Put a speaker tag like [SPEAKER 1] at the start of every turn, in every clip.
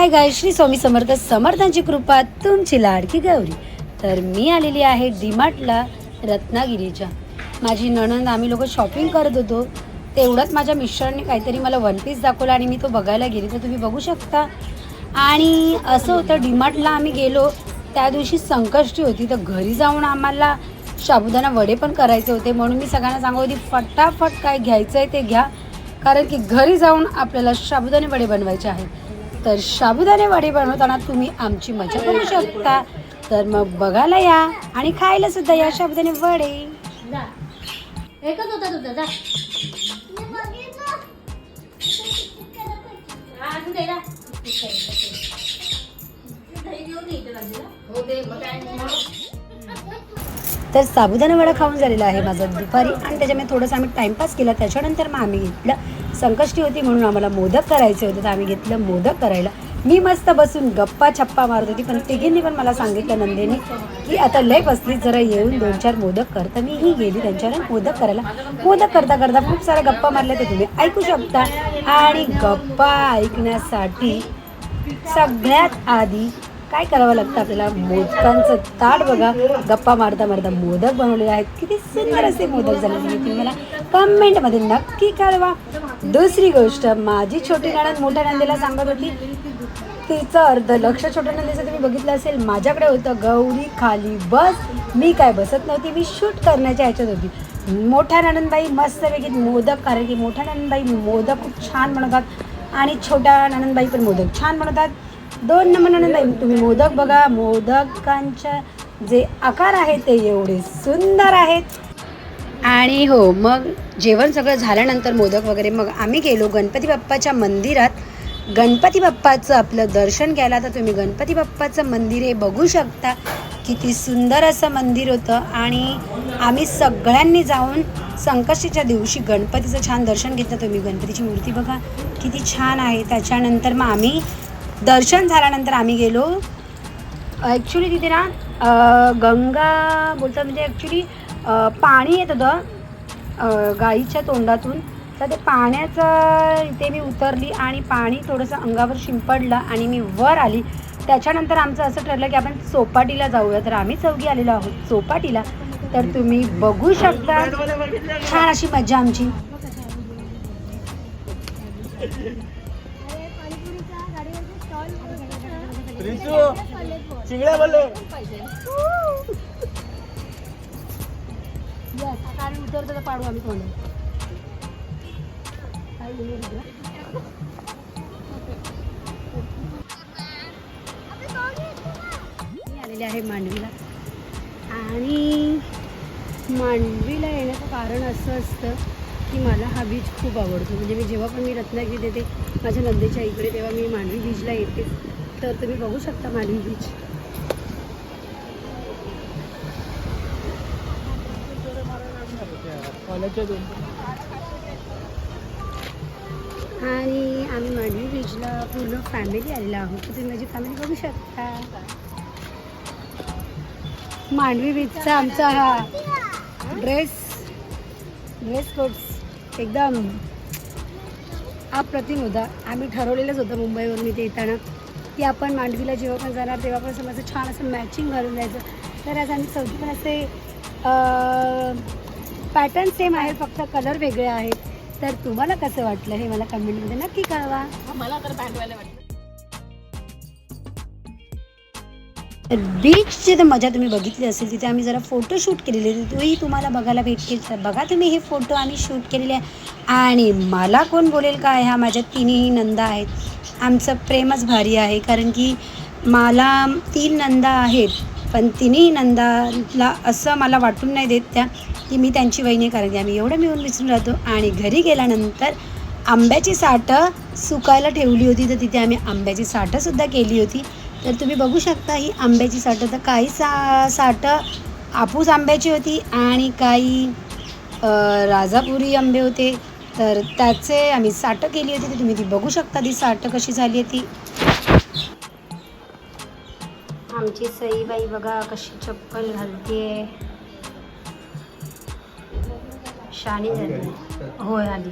[SPEAKER 1] हाय गाय श्री स्वामी समर्थ समर्थांची कृपा तुमची लाडकी गौरी. तर मी आलेली आहे डीमार्टला रत्नागिरीच्या. माझी नणंद आम्ही लोक शॉपिंग करत होतो. तेवढंच माझ्या मिस्टरने काहीतरी मला वन पीस दाखवला आणि मी तो बघायला गेली. तर तुम्ही बघू शकता. आणि असं होतं डीमार्टला आम्ही गेलो. त्या दिवशी संकष्टी होती. तर घरी जाऊन आम्हाला साबुदाणा वडे पण करायचे होते. म्हणून मी सगळ्यांना सांगत होती फटाफट काय घ्यायचं आहे ते घ्या. कारण की घरी जाऊन आपल्याला साबुदाणे वडे बनवायचे आहेत. तर साबुदाणे वडे बनवताना तुम्ही आमची मजा करू शकता. तर मग बघायला या आणि खायला सुद्धा या साबुदाणे वडे.
[SPEAKER 2] जा एकच होता तुझा जा. हा.
[SPEAKER 1] तर साबुदाणा वडा खाऊन झालेला आहे माझा दुपारी आणि त्याच्यामुळे थोडंसं आम्ही टाईमपास केला. त्याच्यानंतर मग आम्ही घेतलं संकष्टी होती म्हणून आम्हाला मोदक करायचे होते. तर आम्ही घेतलं मोदक करायला. मी मस्त बसून गप्पा छप्पा मारत होती पण तिघींनी पण मला सांगितलं नंदेने की आता लय बसली जरा येऊन दोन चार मोदक कर. तर मी ही गेली त्यांच्यावर मोदक करायला. मोदक करता करता खूप साऱ्या गप्पा मारल्या ते तुम्ही ऐकू शकता. आणि गप्पा ऐकण्यासाठी सगळ्यात आधी काय करावं लागतं आपल्याला? मोदकांचं ताट बघा. गप्पा मारता मारता मोदक बनवलेले आहेत. किती सुंदर असे मोदक झाले. तुम्ही मला कमेंटमध्ये नक्की कळवा. दुसरी गोष्ट माझी छोटी नणंद मोठ्या नंदीला सांगत होती. तिचं अर्ध लक्ष छोट्या नंदीचं तुम्ही बघितलं असेल. माझ्याकडे होतं गौरी खाली बस. मी काय बसत नव्हती. मी शूट करण्याच्या ह्याच्यात होती. मोठ्या ननंदबाई मस्तपैकी मोदक कारण की मोठ्या ननंदबाई मोदक खूप छान बनवतात आणि छोट्या ननंदबाई पण मोदक छान बनवतात दोन नंबर तुम्ही. मोदक बघा मोदकांच्या जे आकार आहेत ते एवढे सुंदर आहेत. आणि हो मग जेवण सगळं झाल्यानंतर मोदक वगैरे मग आम्ही गेलो गणपती बाप्पाच्या मंदिरात. गणपती बाप्पाचं आपलं दर्शन घ्यायला तर तुम्ही गणपती बाप्पाचं मंदिर हे बघू शकता. किती सुंदर असं मंदिर होतं. आणि आम्ही सगळ्यांनी जाऊन संकष्टीच्या दिवशी गणपतीचं छान दर्शन घेतलं. तुम्ही गणपतीची मूर्ती बघा किती छान आहे. त्याच्यानंतर मग आम्ही दर्शन झाल्यानंतर आम्ही गेलो. ॲक्च्युली तिथे ना गंगा बोलतात म्हणजे ॲक्च्युली पाणी येत होतं गाईच्या तोंडातून. तर ते पाण्याचं इथे मी उतरली आणि पाणी थोडंसं अंगावर शिंपडलं आणि मी वर आली. त्याच्यानंतर आमचं असं ठरलं की आपण चौपाटीला जाऊया. तर आम्ही चौघी आलेलो आहोत चौपाटीला. तर तुम्ही बघू शकता छान अशी मजा आमची.
[SPEAKER 3] रिंचू चिंगड्या बोलले
[SPEAKER 1] आणि उतरतो तर पाडू आम्ही तोंड मी आलेले आहे मांडवीला. आणि मांडवीला येण्याचं कारण असं असतं की मला हा बीच खूप आवडतो. म्हणजे मी जेव्हा पण मी रत्नागिरी येते माझ्या नंदेच्या इकडे तेव्हा मी मांडवी बीचला येते तर तुम्ही बघू शकता मांडवी बीच आणि आम्ही मांडवी बीचला पूर्ण फॅमिली आलेला आहोत. तुम्ही माझी फॅमिली बघू शकता. मांडवी बीचचा आमचा हा ड्रेस ड्रेस कोट्स एकदम अप्रतिम होता. आम्ही ठरवलेलंच होतं मुंबईवरून इथे येताना. की आपण मांडवीला जेव्हा पण जाणार तेव्हा पण समजा छान असं मॅचिंग घालून जायचं. तर आज आम्ही चौथी पण असे पॅटर्न सेम आहे फक्त कलर वेगळे आहेत. तर तुम्हाला कसं वाटलं हे मला कमेंटमध्ये नक्की कळवा.
[SPEAKER 2] मला तर भांडवायला वाटतं
[SPEAKER 1] बीचची तर मजा तुम्ही बघितली असेल तिथे आम्ही जरा फोटोशूट केलेले होते तोही तुम्हाला बघायला भेटतील. तर बघा तुम्ही हे फोटो आम्ही शूट केलेले आहे. आणि मला कोण बोलेल काय ह्या माझ्या तिन्ही नंदा आहेत. आमचं प्रेमच भारी आहे कारण की मला तीन नंदा आहेत पण तिन्ही नंदाला असं मला वाटून नाही देत त्या की मी त्यांची वहिनी कारण की आम्ही एवढं मिळून विसरून राहतो. आणि घरी गेल्यानंतर आंब्याची साठं सुकायला ठेवली होती तर तिथे आम्ही आंब्याची साठंसुद्धा केली होती. तर तुम्ही बघू शकता ही आंब्याची साठं तर काही सा साठं आपूस आंब्याची होती आणि काही राजापुरी आंबे होते. तर त्याचे आम्ही साठं केली होती तुम्ही ती बघू शकता ती साठं कशी झाली आहे ती. आमची सईबाई बघा कशी चप्पल घालते शाणी झाली. होय आली.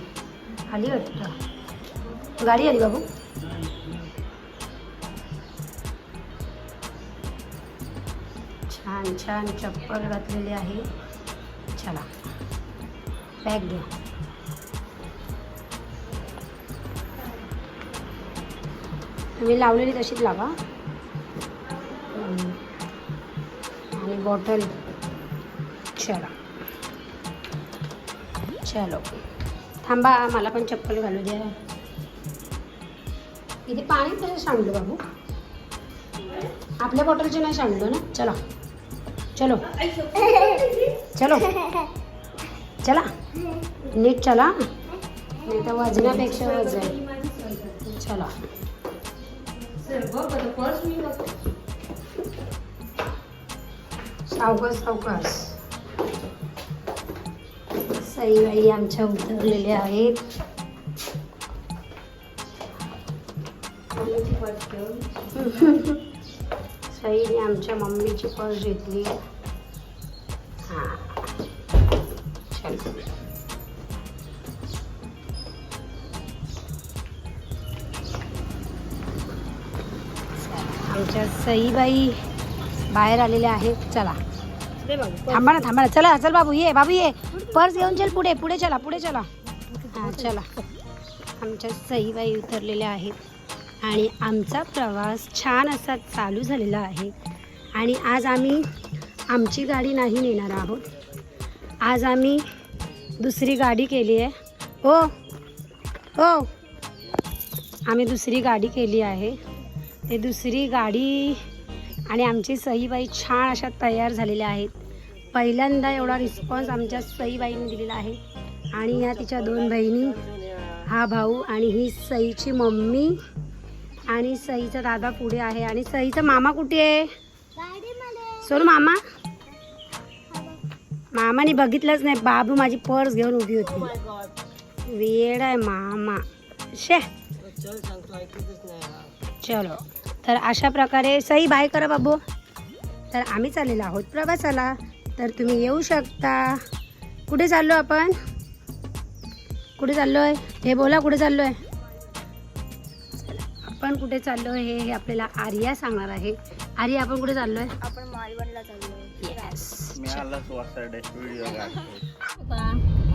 [SPEAKER 1] आली वाटतं. गाडी आली बाबू. छान छान चप्पल घातलेली आहे. चला. बॅग घ्या. तुम्ही लावलेली तशीच लावा. आणि बॉटल चला चलो थांबा मला पण चप्पल घालू द्या. इथे पाणी कसं सांडलं बाबू. आपल्या बॉटलचे नाही सांडलं ना? चला. चलो. चलो. चला. नीट चला. नाही तर वजनापेक्षा वजन. चला. सावकाश सावकाश. सईबाई आमच्या उतरलेल्या आहेत. सईने आमच्या मम्मीची पर्स घेतली. सईबाई बाहेर आलेल्या आहेत. चला. थांबा ना थांबा ना. चला चल बाबू ये बाबू ये. पर्स घेऊन चल पुढे पुढे चला पुढे चला. हां चला. आमच्या सईबाई उतरलेल्या आहेत. आणि आमचा प्रवास छान असा चालू झालेला आहे. आणि आज आम्ही आमची गाडी नाही नेणार आहोत. आज आम्ही दुसरी गाडी केली आहे. हो हो. आम्ही दुसरी गाडी केली आहे. ते दुसरी गाडी आणि आमची सईबाई छान अशा तयार झालेल्या आहेत. पहिल्यांदा एवढा रिस्पॉन्स आमच्या सईबाईंनी दिलेला आहे. आणि या तिच्या दोन बहिणी हा भाऊ आणि ही सईची मम्मी आणि सईचा दादा पुढे आहे. आणि सईचा मामा कुठे आहे? सोनू मामा? मामाने बघितलंच नाही. बाबू माझी पर्स घेऊन उभी होती. वेळ आहे मामा. शे. चलो. तर अशा प्रकारे सई बाय करा बाबू. तर आम्ही चाललेलो आहोत प्रवासाला. तर तुम्ही येऊ शकता. कुठे चाललो आपण? कुठे चाललो आहे हे बोला कुठे चाललो आहे आपण कुठे चाललो आहे हे हे आपल्याला आर्या सांगणार आहे. आर्या आपण कुठे चाललो आहे
[SPEAKER 2] आपण मालवणला चाललो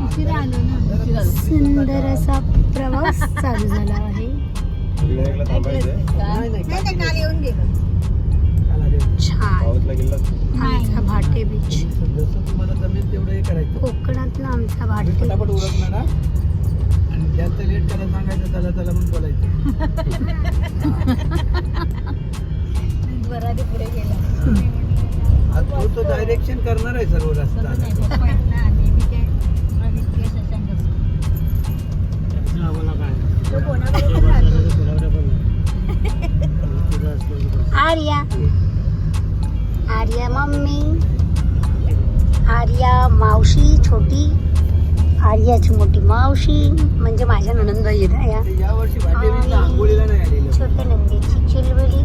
[SPEAKER 2] उशिरा आलो ना.
[SPEAKER 1] सुंदर असा प्रवास चालू झाला आहे.
[SPEAKER 2] नाही नाही काल येऊन गेलो.
[SPEAKER 1] छान आमचा भाटे बीच
[SPEAKER 4] जसं तुम्हाला जमेल तेवढं हे करायचं.
[SPEAKER 1] कोकणातला आमचा भाटे बीच
[SPEAKER 4] उरकणार ना आणि ज्यांचं लेट करायला सांगायचं चला चला म्हणून बोलायचं.
[SPEAKER 2] वराडी पुढे गेला.
[SPEAKER 4] आज तो तो डायरेक्शन करणार आहे सर्व रस्ता.
[SPEAKER 2] काय?
[SPEAKER 1] आर्या. आर्या मम्मी. आर्या मावशी छोटी. आर्याची मोठी मावशी म्हणजे माझ्या ननंदबाई आहेत या छोट्या नंदीची चिलबली.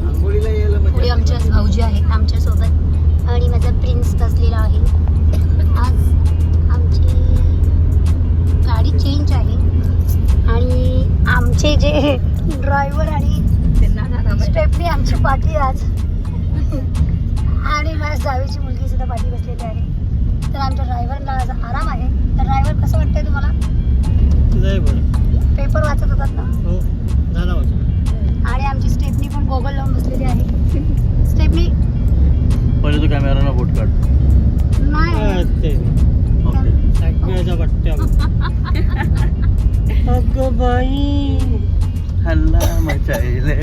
[SPEAKER 1] पुढे आमच्या भाऊजी आहेत आमच्यासोबत. आणि माझा प्रिन्स बसलेला आहे. आज आमची गाडी चेंज आहे. आणि आमचे जे ड्रायव्हर आणि स्टेपनी आमची पाठी आज. आणि माझ्या जावेची मुलगी सुद्धा पाठी बसलेली आहे. तर आमच्या ड्रायव्हरला आज आराम आहे. तर ड्रायव्हर कसं वाटतंय तुम्हाला? पेपर वाचत होतात ना? आणि आमची स्टेपनी पण गोगल लावून बसलेली आहे. स्टेपनी
[SPEAKER 3] पहिले तू कॅमेराला फोट काढ.
[SPEAKER 1] नाही.
[SPEAKER 3] ओके. बाई. हल्ला मचायले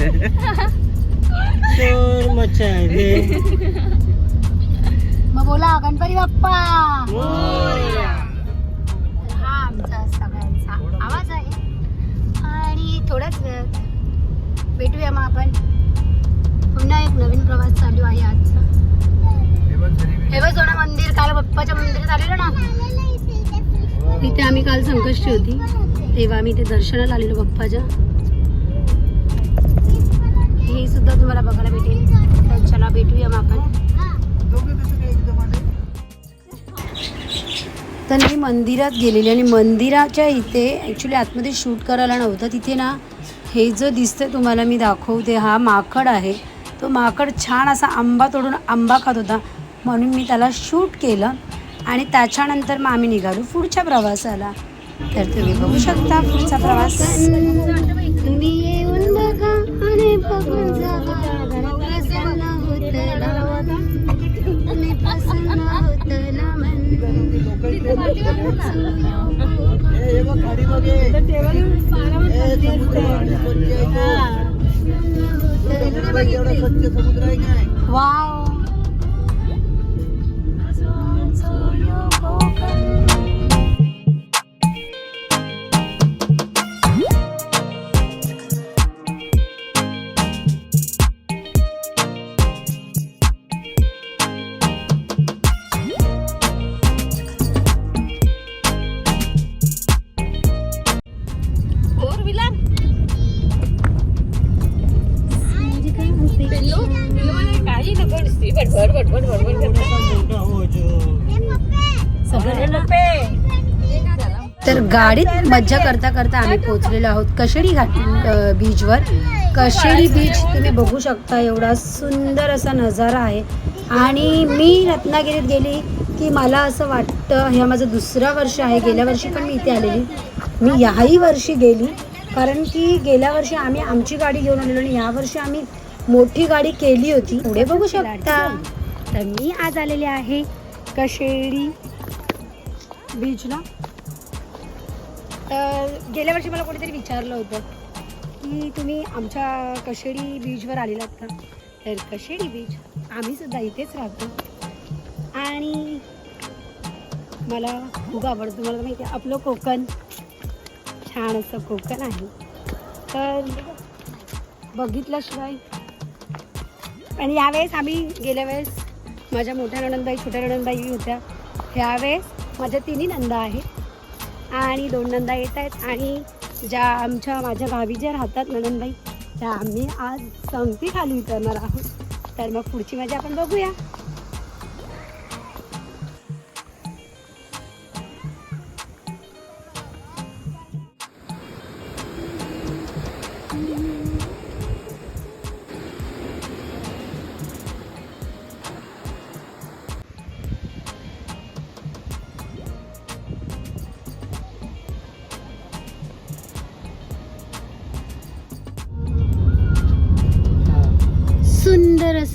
[SPEAKER 1] मग बोला गणपती बाप्पा. हा आमचा सगळ्यांचा आवाज आहे. आणि थोड्याच वेळात भेटूया मग आपण. पुन्हा एक नवीन प्रवास चालू आहे आजचा.
[SPEAKER 4] हे बघ
[SPEAKER 1] सोना मंदिर काल बाप्पाच्या मंदिरात आलेलो ना. इथे आम्ही काल संकष्टी होती. तेव्हा आम्ही ते दर्शनाला आलेलो बाप्पाच्या. सुद्धा तुम्हाला बघायला भेटेल. तर चला भेटूया मग आपण. तर मी मंदिरात गेलेली आणि मंदिराच्या इथे ॲक्च्युली आतमध्ये शूट करायला नव्हतं. तिथे ना हे जो दिसतंय तुम्हाला मी दाखवते हा माकड आहे. तो माकड छान असा आंबा तोडून आंबा खात होता. म्हणून मी त्याला शूट केलं आणि त्याच्यानंतर मग आम्ही निघालो पुढच्या प्रवासाला. तर तुम्ही बघू शकता पुढचा प्रवास. बघा आणि बघून जावा प्रसन्न प्रसन्न ना मन. तर गाडीत मज्जा करता करता आम्ही पोहोचलेलो आहोत कशेडी घाट बीचवर. कशेडी बीच तुम्ही बघू शकता एवढा सुंदर असा नजारा आहे. आणि मी रत्नागिरीत गेली की मला असं वाटतं हे माझं दुसरं वर्ष आहे गेल्या वर्षी पण मी इथे आलेली. मी याही वर्षी गेली कारण की गेल्या वर्षी आम्ही आमची गाडी घेऊन आलेलो आणि यावर्षी आम्ही मोठी गाडी केली होती. पुढे बघू शकता. तर मी आज आलेले आहे कशेडी बीचला तर गेल्या वर्षी मला कोणीतरी विचारलं होतं की तुम्ही आमच्या कशेडी बीचवर आलेलात का? तर कशेडी बीच आम्ही सुद्धा इथेच राहतो. आणि मला खूप आवडतं मला माहिती आहे आपलं कोकण. छान असं कोकण आहे. तर बघितल्याशिवाय आणि यावेळेस आम्ही गेल्या वेळेस माझ्या मोठ्या नणंदबाई छोट्या नणंदबाई होत्या. ह्यावेळेस माझ्या तिन्ही नंदा आहेत. आणि दोन नंदा येत आहेत आणि ज्या आमच्या माझ्या भावी ज्या राहतात नणंदबाई त्या आम्ही आज संगती खाली उतरणार आहोत. तर मग पुढची मजा आपण बघूया.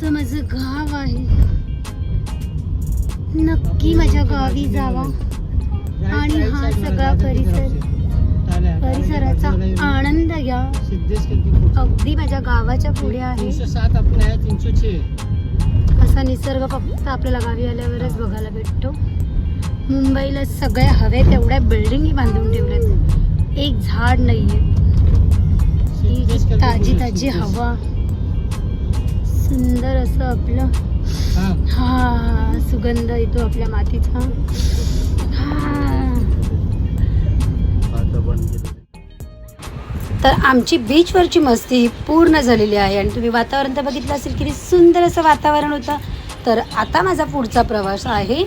[SPEAKER 1] असं माझं गाव आहे. नक्की माझ्या गावी जावा. आणि हा सगळा परिसर परिसराचा आनंद घ्या. अगदी माझ्या गावाच्या पुढे आहे. असा निसर्ग फक्त आपल्याला गावी आल्यावरच बघायला भेटतो. मुंबईला सगळ्या हवे तेवढ्या बिल्डिंगी बांधून ठेवल्यात. एक झाड नाहीये. ताजी ताजी हवा. सुंदर असं आपलं. हा. सुगंध येतो आपल्या मातीचा. हा. तर आमची बीचवरची मस्ती ही पूर्ण झालेली आहे. आणि तुम्ही वातावरण तर बघितलं असेल किती सुंदर असं वातावरण होतं. तर आता माझा पुढचा प्रवास आहे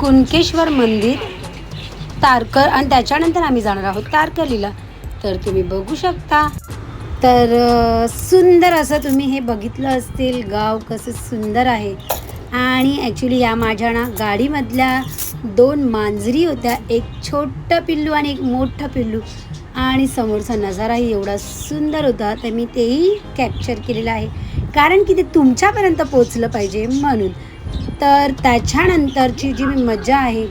[SPEAKER 1] कुणकेश्वर मंदिर तारकर. आणि त्याच्यानंतर आम्ही जाणार आहोत तारकर्लीला तर तुम्ही बघू शकता. तर सुंदर असं तुम्ही हे बघितलं असतील गाव कसं सुंदर आहे. आणि ॲक्च्युली या माझ्या ना गाडीमधल्या दोन मांजरी होत्या एक छोटं पिल्लू आणि एक मोठं पिल्लू. आणि समोरचा नजाराही एवढा सुंदर होता तर मी तेही कॅप्चर केलेलं आहे. कारण की ते तुमच्यापर्यंत पोचलं पाहिजे म्हणून. तर त्याच्यानंतरची जी मी मजा आहे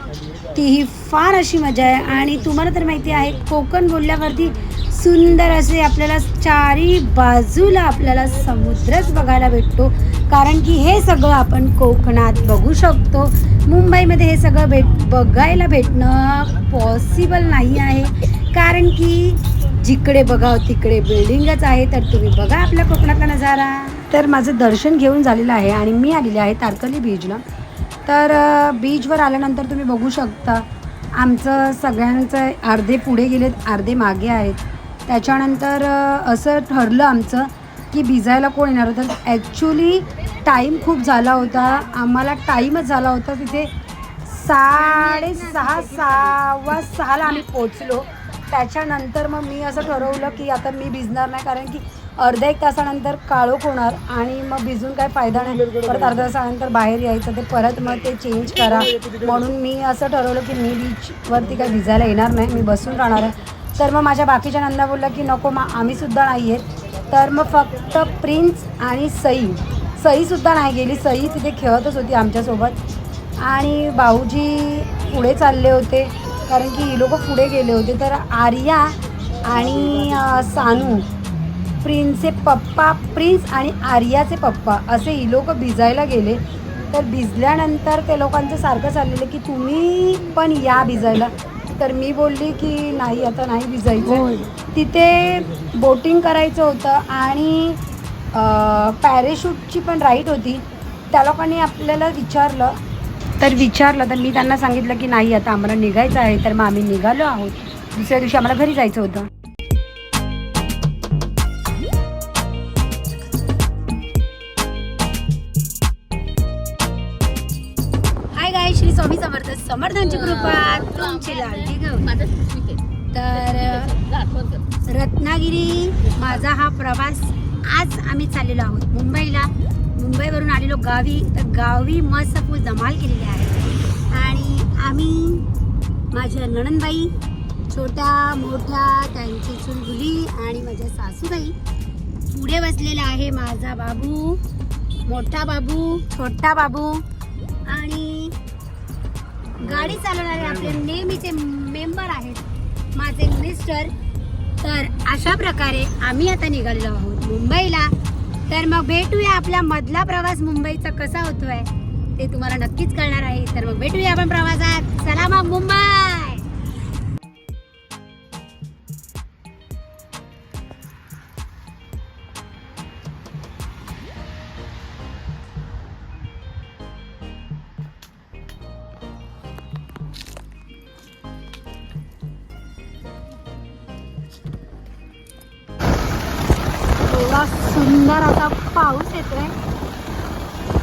[SPEAKER 1] ती ही फार अशी मजा आहे. आणि तुम्हाला तर माहिती आहे कोकण बोलल्यावरती सुंदर असे आपल्याला चारी बाजूला आपल्याला समुद्रच बघायला भेटतो. कारण की हे सगळं आपण कोकणात बघू शकतो. मुंबईमध्ये हे सगळं भेट बघायला भेटणं पॉसिबल नाही आहे. कारण की जिकडे बघाव तिकडे बिल्डिंगच आहे. तर तुम्ही बघा आपल्या कोकणातला नजारा. तर माझं दर्शन घेऊन झालेलं आहे आणि मी आलेले आहे तारकली बीचला तर बीचवर आल्यानंतर तुम्ही बघू शकता. आमचं सगळ्यांचं अर्धे पुढे गेलेत अर्धे मागे आहेत. त्याच्यानंतर असं ठरलं आमचं की भिजायला कोण येणार होतं. ॲक्च्युली टाईम खूप झाला होता. आम्हाला टाईमच झाला होता तिथे साडेसहा सहावा सहाला आम्ही पोचलो त्याच्यानंतर मग मी असं ठरवलं की आता मी भिजणार नाही कारण की अर्ध्या एक तासानंतर काळोख होणार आणि मग भिजून काय फायदा नाही. परत अर्ध्या तासानंतर बाहेर यायचं ते परत मग ते चेंज करा. म्हणून मी असं ठरवलं की मी बीचवरती काय भिजायला येणार नाही. मी बसून राहणार आहे. तर मग माझ्या बाकीच्या नंदा बोलला की नको मग आम्हीसुद्धा नाही आहेत तर मग फक्त प्रिन्स आणि सई. सईसुद्धा नाही गेली. सई तिथे खेळतच होती आमच्यासोबत. आणि भाऊजी पुढे चालले होते. कारण की ही लोक पुढे गेले होते. तर आर्या आणि सानू प्रिन्सचे पप्पा प्रिन्स आणि आर्याचे पप्पा असे ही लोक भिजायला गेले. तर भिजल्यानंतर ते लोकांचं सारखं चाललेलं की तुम्ही पण या भिजायला. तर मी बोलली की नाही आता नाही भिजायचं. तिथे बोटिंग करायचं होतं आणि पॅरेशूटची पण राईट होती. त्या लोकांनी आपल्याला विचारलं. तर विचारलं तर मी त्यांना सांगितलं की नाही आता आम्हाला निघायचं आहे. तर मग आम्ही निघालो आहोत. दुसऱ्या दिवशी आम्हाला घरी जायचं होतं. हाय गाय श्री स्वामी समर्थ समर्थांची कृपा. लाडकी. तर. रत्नागिरी माझा हा प्रवास. आज आम्ही चाललेलो आहोत मुंबईला. मुंबईवरून आलेलो गावी. तर गावी मस्त धमाल केलेली आहे. आणि आम्ही माझ्या नणंदबाई छोट्या मोठ्या त्यांची चुलबुली आणि माझ्या सासूबाई पुढे बसलेला आहे माझा बाबू मोठा बाबू छोटा बाबू. आणि गाडी चालवणारे आपले नेहमीचे मेंबर आहेत माझे मिस्टर तर अशा प्रकारे आम्ही आता निघालेलो आहोत मुंबईला. तर मग भेटूया आपला मधला प्रवास मुंबईचा कसा होतोय ते तुम्हाला नक्कीच कळणार आहे. तर मग भेटूया आपण प्रवासात. चला मग मुंबई! सुंदर असा पाऊस येतोय.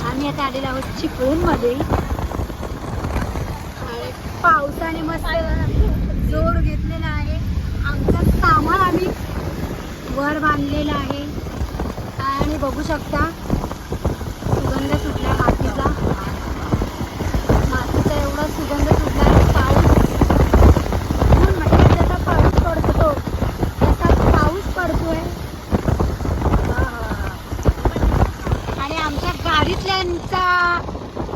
[SPEAKER 1] आम्ही आता आलेलो आहोत चिपळूणमध्ये. आणि पावसाने मस्त जोर घेतलेला आहे. आमचं सामान आम्ही वर बांधलेलं आहे. आणि बघू शकता सुगंध सुटला मातीचा मातीचा एवढा सुगंध सुटला आहे पाऊस ऊन म्हटलं जसा पाऊस पडतो तसा पाऊस पडतोय आणि आमच्या गाडीतल्यांचा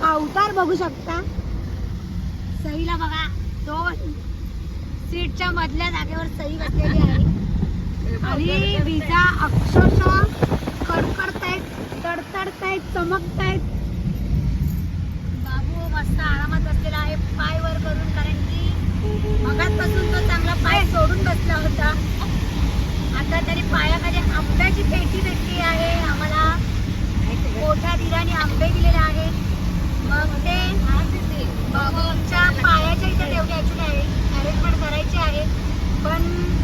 [SPEAKER 1] अवतार बघू शकता. सईला बघा. दोन. सीटच्या मधल्या जागेवर सई बसलेली आहे. आणि विजा अक्षरशः कडकडतायत तडतडतायत चमकतायत. बाबू मस्त आरामात बसलेला आहे. पाय वर करून कारण की मगातपासून तो चांगला पाय सोडून बसला होता. आता तरी पायामध्ये आंब्याची पेटी भेटली आहे. आम्हाला मोठ्या दिराने आंबे दिलेले आहेत. मग ते बाबूच्या पायाच्या इथे ठेवले ॲक्च्युली आहे अरेंजमेंट करायची आहे पण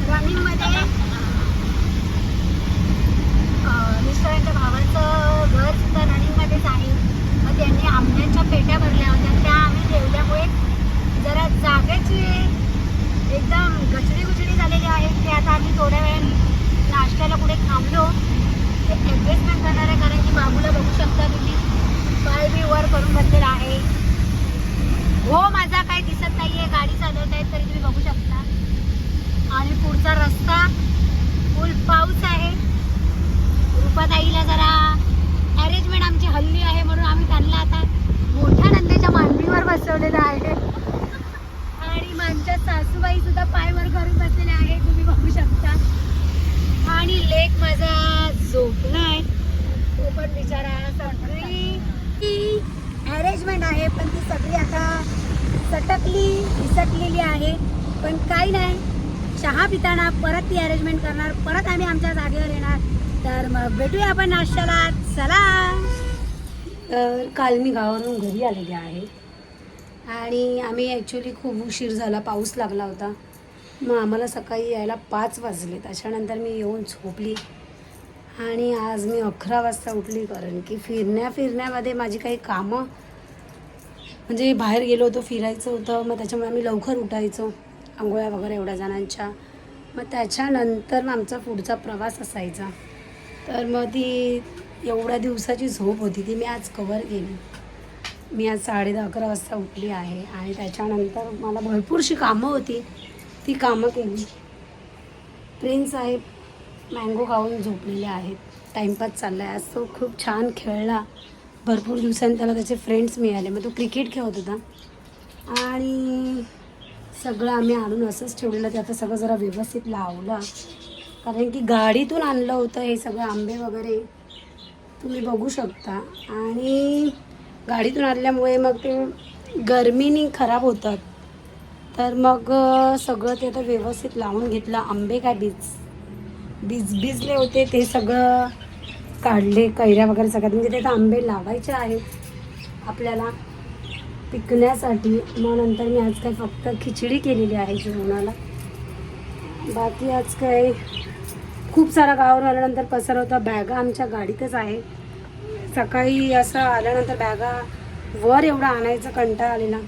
[SPEAKER 1] रनिंगमध्ये मिस्टरांच्या भावाचं घर सुद्धा रनिंगमध्येच आहे मग त्यांनी आंब्यांच्या पेट्या भरल्या होत्या त्या आम्ही ठेवल्यामुळे जरा जागेची एकदम गचडी गुचडी झालेली आहे ते आता आम्ही थोड्या वेळाने नाश्त्याला कुठे थांबलो ते ॲडजस्टमेंट करणार आहे कारण की बाबूला बघू शकता तुम्ही. पाय बी वर करून बसलेला आहे. हो माझा काही दिसत नाहीये. गाडी चालवत आहे तरी तुम्ही बघू शकता. आणि पुढचा रस्ता फुल पाऊस आहे. रुपाताईला जरा अरेंजमेंट आमची हल्ली आहे म्हणून आम्ही त्यांना आता मोठ्या नंदेच्या मांडवीवर बसवलेलं आहे. आणि माझ्या सासूबाई सुद्धा पायवर करून बसलेले आहे तुम्ही बघू शकता. आणि लेक माझा झोपलाय. तो पण बिचारा सगळी ती अरेंजमेंट आहे पण ती सगळी आता सटकली विसटलेली आहे. पण काही नाही. चहा पिताना परत ती अरेंजमेंट करणार परत आम्ही आमच्या जागेवर येणार. तर मग भेटूया आपण नाश्त्याला. चला. तर काल मी गावावरून घरी आलेली आहे. आणि आम्ही ॲक्च्युली खूप उशीर झाला पाऊस लागला होता. मग आम्हाला सकाळी यायला पाच वाजले. त्याच्यानंतर मी येऊन झोपली. आणि आज मी अकरा वाजता उठली कारण की फिरण्या फिरण्यामध्ये माझी काही कामं म्हणजे बाहेर गेलो होतो फिरायचं होतं. मग त्याच्यामुळे आम्ही लवकर उठायचो आंघोळ्या वगैरे एवढ्या जणांच्या. मग त्याच्यानंतर मग आमचा पुढचा प्रवास असायचा. तर मग ती एवढ्या दिवसाची झोप होती ती मी आज कवर केली. मी आज साडे दहा अकरा वाजता उठली आहे आणि त्याच्यानंतर मला भरपूरशी कामं होती. ती कामं केली. प्रिन्स साहेब मँगो खाऊन झोपलेले आहेत. टाईमपास चालला आहे आज तो खूप छान खेळला. भरपूर दिवसांनी त्याला त्याचे फ्रेंड्स मिळाले. मग तो क्रिकेट खेळत होता. आणि सगळं आम्ही आणून असंच ठेवलेलं. ते आता सगळं जरा व्यवस्थित लावलं. कारण की गाडीतून आणलं होतं हे सगळं आंबे वगैरे. तुम्ही बघू शकता. आणि गाडीतून आणल्यामुळे मग ते गरमीने खराब होतात. तर मग सगळं ते आता व्यवस्थित लावून घेतलं. आंबे काय बीज बीज भिजले होते ते सगळं काढले कैऱ्या वगैरे सगळ्यात म्हणजे ते आंबे लावायचे आहेत आपल्याला पिकण्यासाठी. मग नंतर मी आज काय फक्त खिचडी केलेली आहे जेवणाला. बाकी आज काय खूप सारा गावावर आल्यानंतर पसार होता बॅगा आमच्या गाडीतच आहे. सकाळी असं आल्यानंतर बॅगा वर एवढा आणायचा कंटाळा आलेला.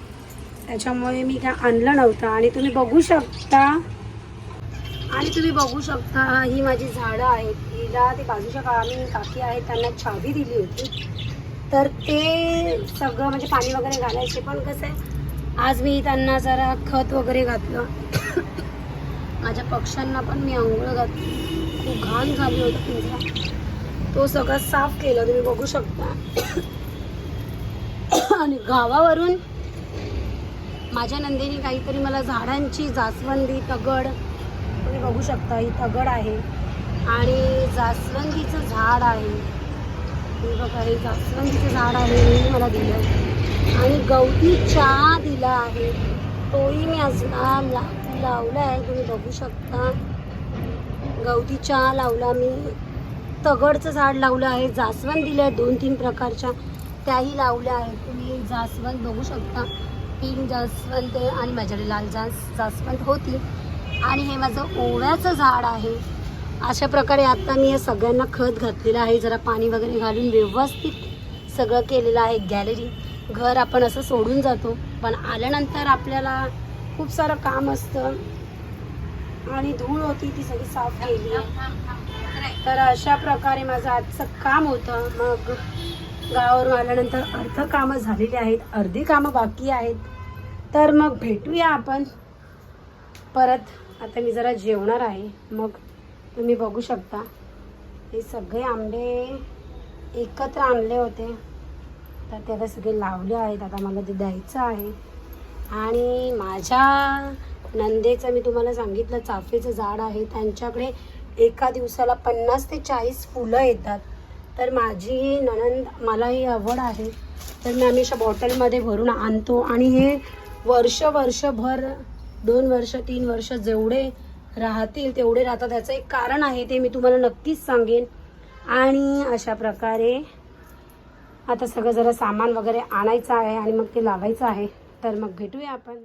[SPEAKER 1] त्याच्यामुळे मी काय आणलं नव्हतं. आणि तुम्ही बघू शकता आणि तुम्ही बघू शकता ही माझी झाडं आहेत. हिला ते बाजूच्या कामी काकी आहेत त्यांना चावी दिली होती. तर ते सगळं म्हणजे पाणी वगैरे घालायचे पण कसं आहे आज मी त्यांना जरा खत वगैरे घातलं. माझ्या पक्ष्यांना पण मी आंघोळ घातली. खूप घाण झाली होती पिंजरा. तो सगळं साफ केला तुम्ही बघू शकता. आणि गावावरून माझ्या नंदीने काहीतरी मला झाडांची जास्वंदी तगड तुम्ही बघू शकता ही तगड आहे. आणि जास्वंदीचं झाड आहे. हे बघा हे जास्वंदीचं झाड आहे हेही मला दिलं आणि गवती चहा दिला आहे. तोही मी आज लावला आहे तुम्ही बघू शकता. गवती चहा लावला मी. तगडचं झाड लावलं आहे जास्वंद दिलं आहे दोन तीन प्रकारच्या त्याही लावल्या आहेत. तुम्ही जास्वंद बघू शकता. पिंक जास्वंद आणि माझ्याकडे लाल जास जास्वंद होती. आणि हे माझं ओव्याचं झाड आहे. अशा प्रकारे आत्ता मी या सगळ्यांना खत घातलेलं आहे. जरा पाणी वगैरे घालून व्यवस्थित सगळं केलेलं आहे. गॅलरी घर आपण असं सोडून जातो. पण आल्यानंतर आपल्याला खूप सारं काम असतं. आणि धूळ होती ती सगळी साफ केली. तर अशा प्रकारे माझं आजचं काम होतं. मग गावावरून आल्यानंतर अर्ध कामं झालेली आहेत. अर्धी कामं बाकी आहेत. तर मग भेटूया आपण परत. आता मी जरा जेवणार आहे. मग तुम्ही बघू शकता. हे सगळे आंबे एकत्र आणले होते. तर ते आता सगळे लावले आहेत. आता मला ते द्यायचं आहे. आणि माझ्या नंदेचं मी तुम्हाला सांगितलं चाफेचं झाड आहे. त्यांच्याकडे एका दिवसाला पन्नास ते चाळीस फुलं येतात. तर माझी नणंद मला ही आवड आहे. तर मी आम्ही अशा बॉटलमध्ये भरून आणतो. आणि हे वर्ष वर्षभर दोन वर्ष तीन वर्ष जेवढे राहतील तेवढे राहतात. त्याचं एक कारण आहे ते मी तुम्हाला नक्कीच सांगेन. आणि अशा प्रकारे आता सगळं जरा सामान वगैरे आणायचं आहे आणि मग ते लावायचं आहे. तर मग भेटूया आपण.